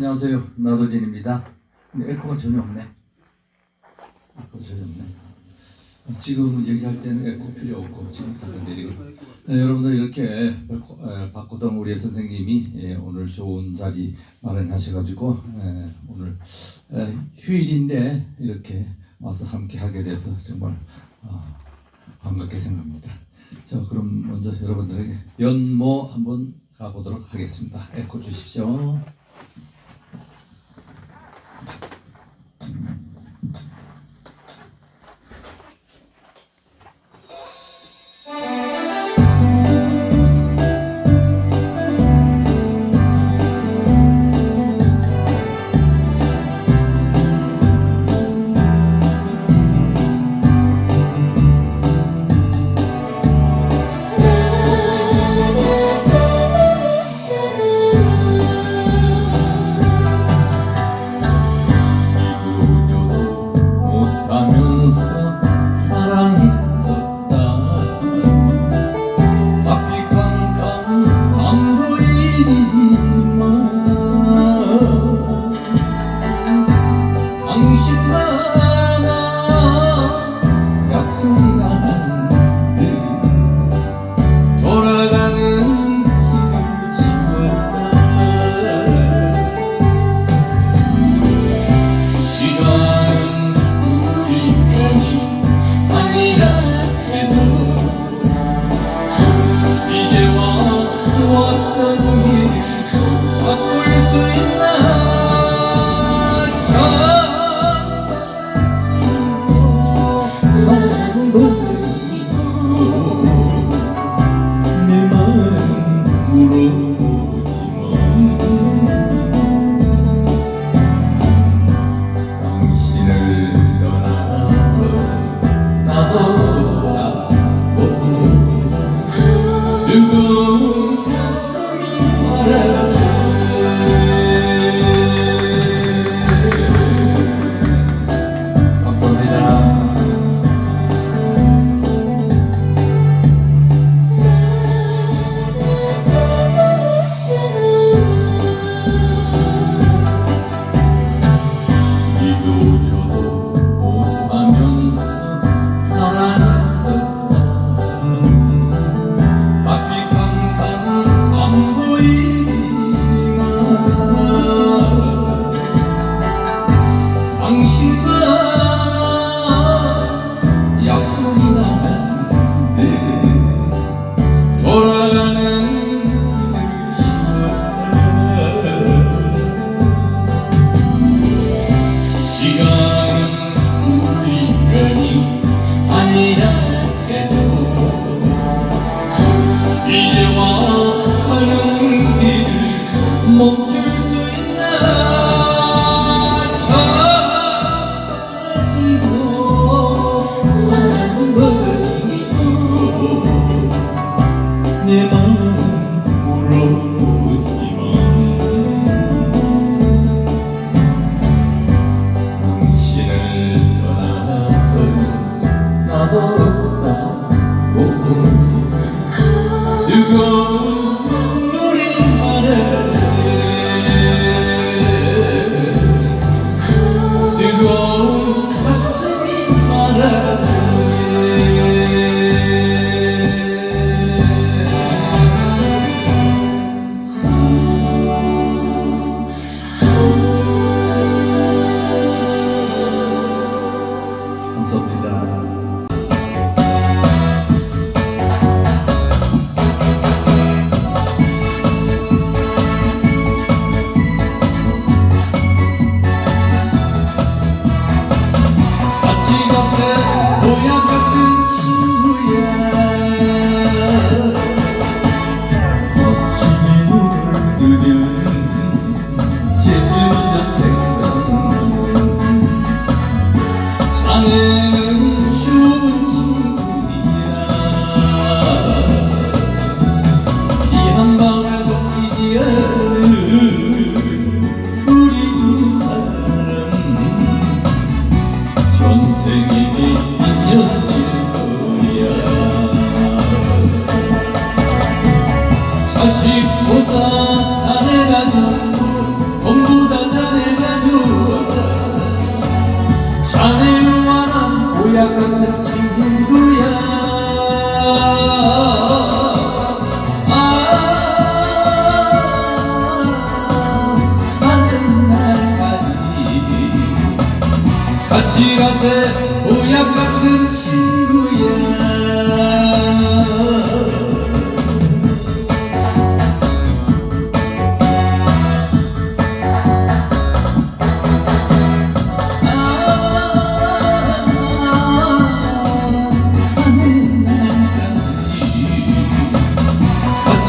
안녕하세요. 나도진입니다. 근데 에코가 전혀 없네. 에코 전혀 없네. 지금 얘기할 때는 에코 필요 없고 지금 잠깐 내리고. 네, 여러분들 이렇게 박고동 우리 선생님이 예, 오늘 좋은 자리 마련하셔가지고 예, 오늘 에, 휴일인데 이렇게 와서 함께 하게 돼서 정말 아, 반갑게 생각합니다. 자, 그럼 먼저 여러분들에게 연모 한번 가보도록 하겠습니다. 에코 주십시오.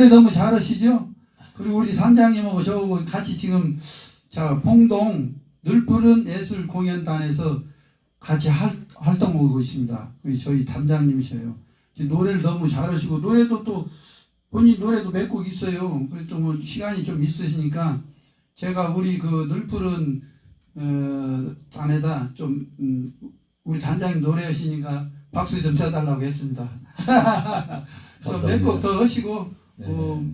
노래 너무 잘하시죠? 그리고 우리 단장님하고 저하고 같이 지금 자 봉동 늘푸른 예술 공연단에서 같이 활, 활동하고 있습니다. 우리 저희 단장님이셔요. 이 노래를 너무 잘하시고 노래도 또 본인 노래도 몇 곡 있어요. 그래도 뭐 시간이 좀 있으시니까 제가 우리 그 늘푸른 어, 단에다 좀 음, 우리 단장님 노래하시니까 박수 좀 쳐달라고 했습니다. 좀 몇 곡 더 하시고 네. 어,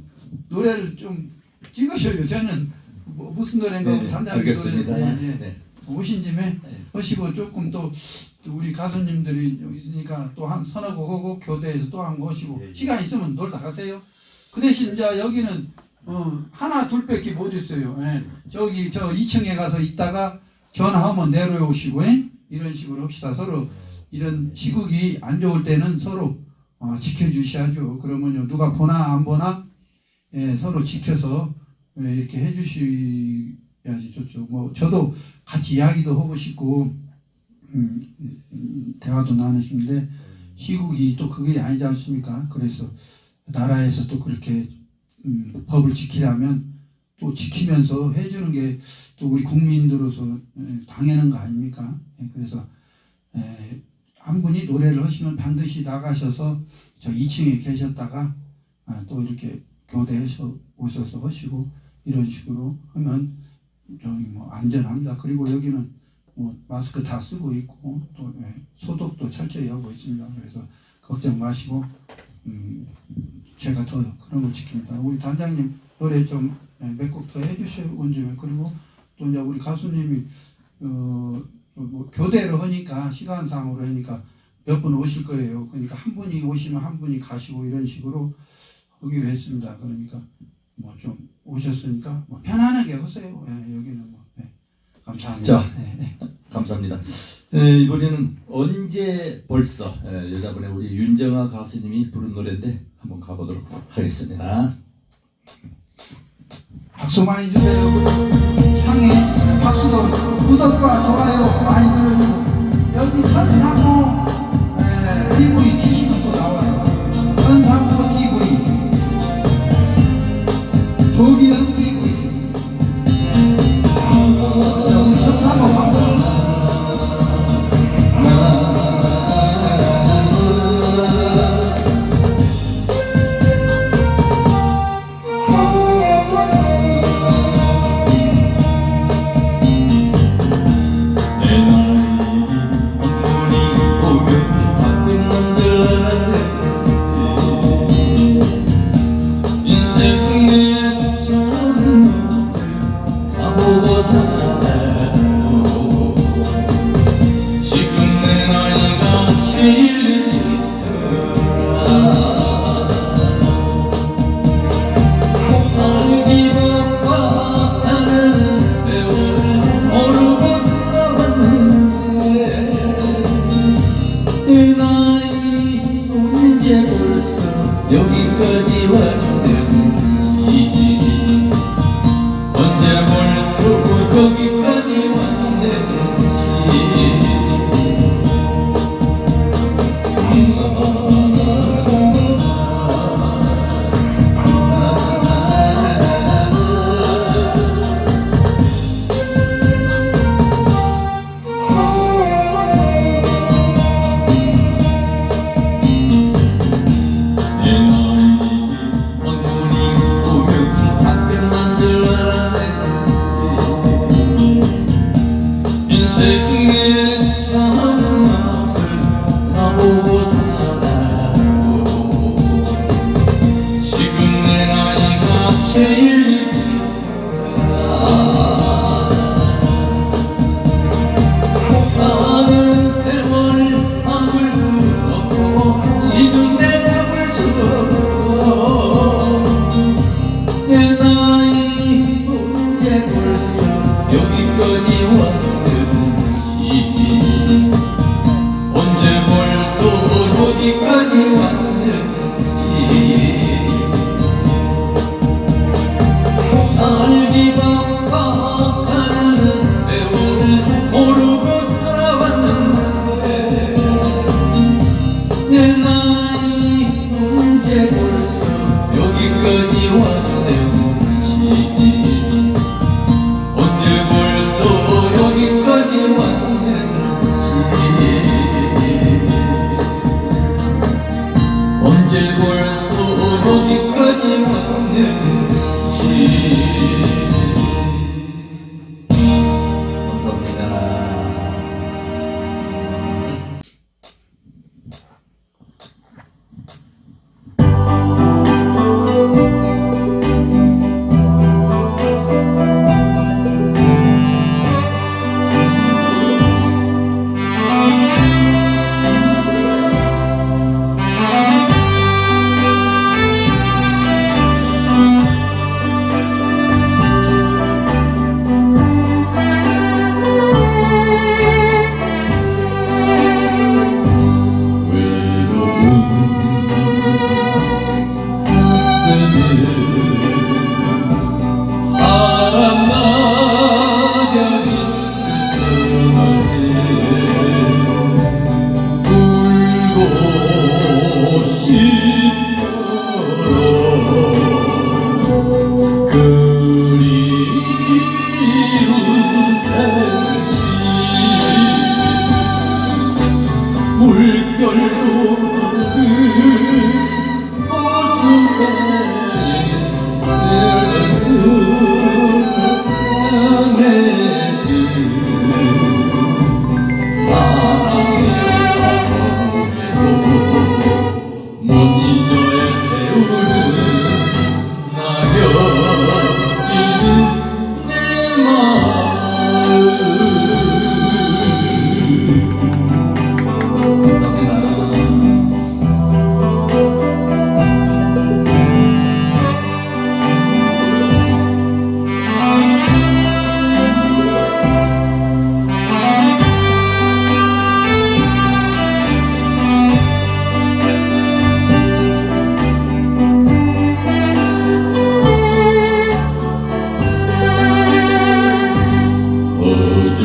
노래를 좀 찍으셔요. 저는 뭐 무슨 노래인가 네, 단장님 알겠습니다. 노래 예, 예. 네. 오신 김에 네. 하시고 조금 또, 또 우리 가수님들이 있으니까 또 한 서너 곡 하고 교대에서 또 한 곡 하시고 예, 예. 시간 있으면 놀다 가세요. 그 대신 이제 여기는 어, 하나 둘밖에 못 있어요. 예. 저기 저 2층에 가서 있다가 전화하면 내려오시고 예? 이런 식으로 합시다. 서로 이런 시국이 안 좋을 때는 서로 어, 지켜주셔야죠. 그러면요 누가 보나 안 보나 예, 서로 지켜서 예, 이렇게 해주셔야지 좋죠. 뭐 저도 같이 이야기도 하고 싶고 음, 음, 대화도 나누시는데 시국이 또 그게 아니지 않습니까? 그래서 나라에서 또 그렇게 음, 법을 지키려면 또 지키면서 해주는 게 또 우리 국민들로서 예, 당연한 거 아닙니까? 예, 그래서 에, 한 분이 노래를 하시면 반드시 나가셔서 저 2층에 계셨다가 아, 또 이렇게 교대에서 오셔서 하시고 이런 식으로 하면 저기 뭐 안전합니다. 그리고 여기는 뭐 마스크 다 쓰고 있고 또 예, 소독도 철저히 하고 있습니다. 그래서 걱정 마시고 음, 제가 더 그런 걸 지킵니다. 우리 단장님 노래 좀 몇 곡 더 해주셔요 언제 그리고 또 이제 우리 가수님이 어 뭐 교대로 하니까 시간상으로 하니까 몇 분 오실 거예요. 그러니까 한 분이 오시면 한 분이 가시고 이런 식으로 하기로 했습니다. 그러니까 뭐 좀 오셨으니까 뭐 편안하게 하세요. 예, 여기는 뭐 예, 감사합니다. 자. 예, 예. 감사합니다. 에, 이번에는 언제 벌써 에, 여자분의 우리 윤정아 가수님이 부른 노래인데 한번 가보도록 하겠습니다. 박수 많이 주세요. 상에 박수도 구독과 좋아요 많이 눌러주고 여기 천상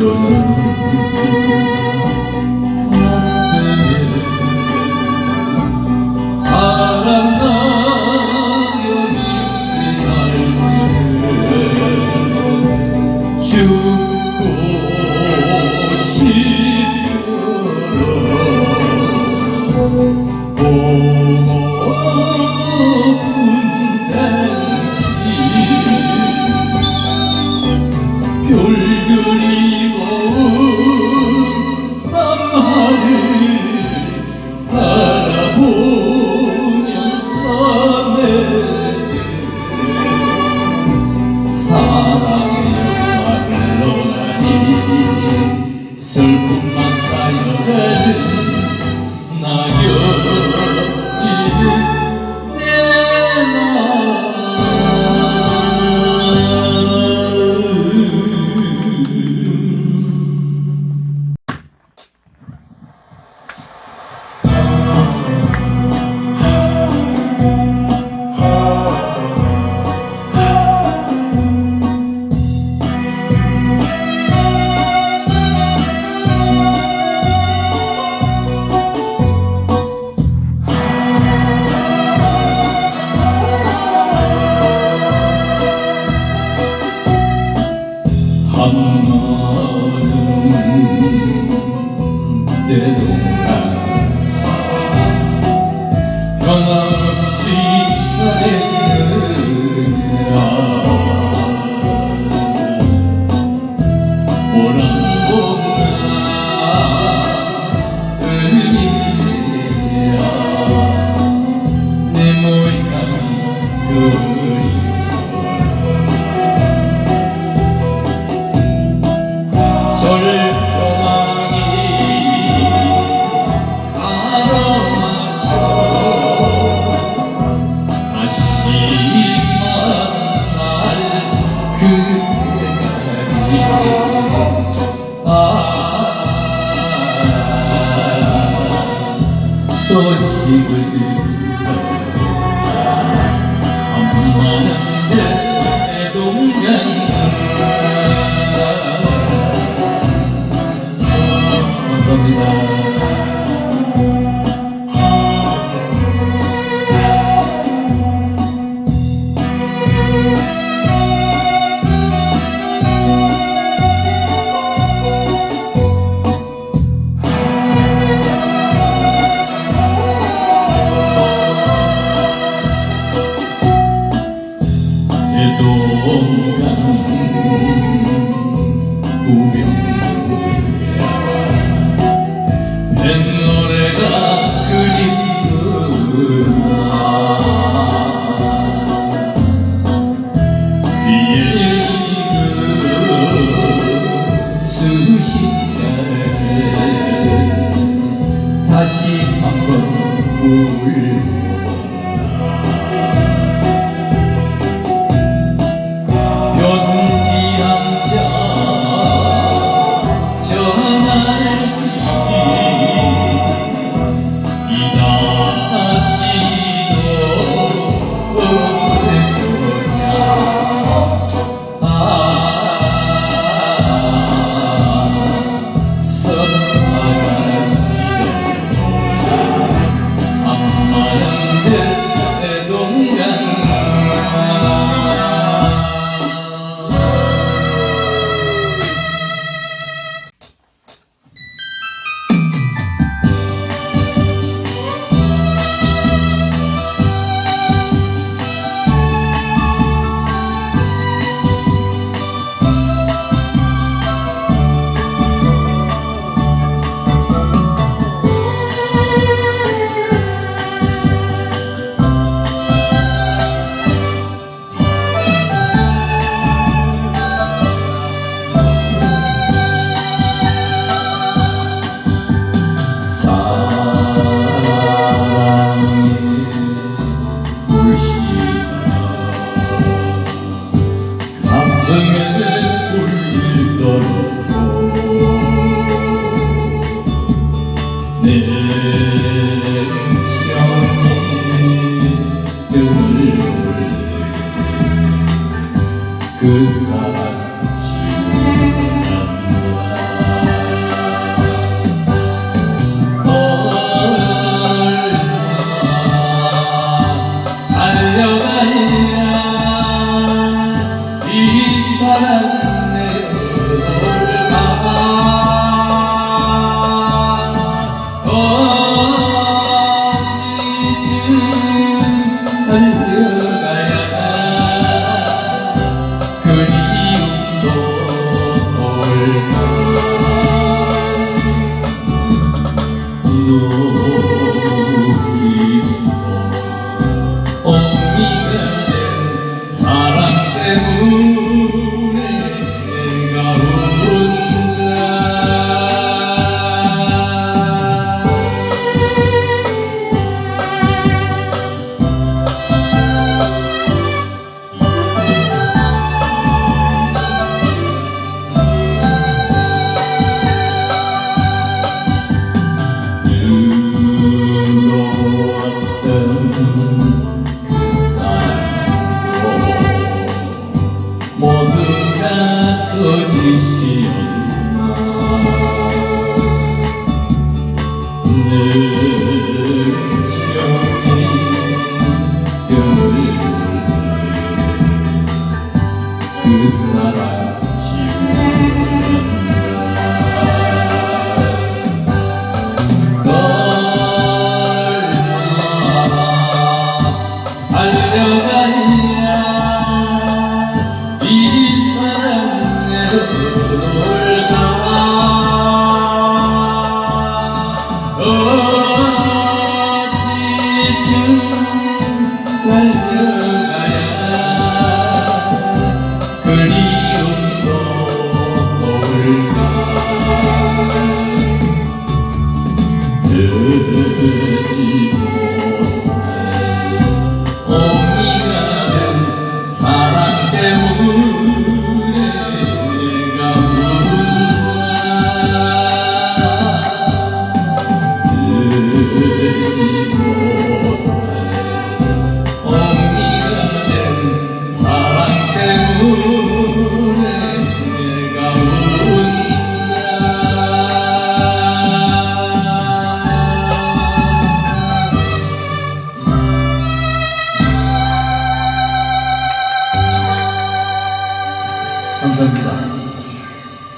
어조 descansar.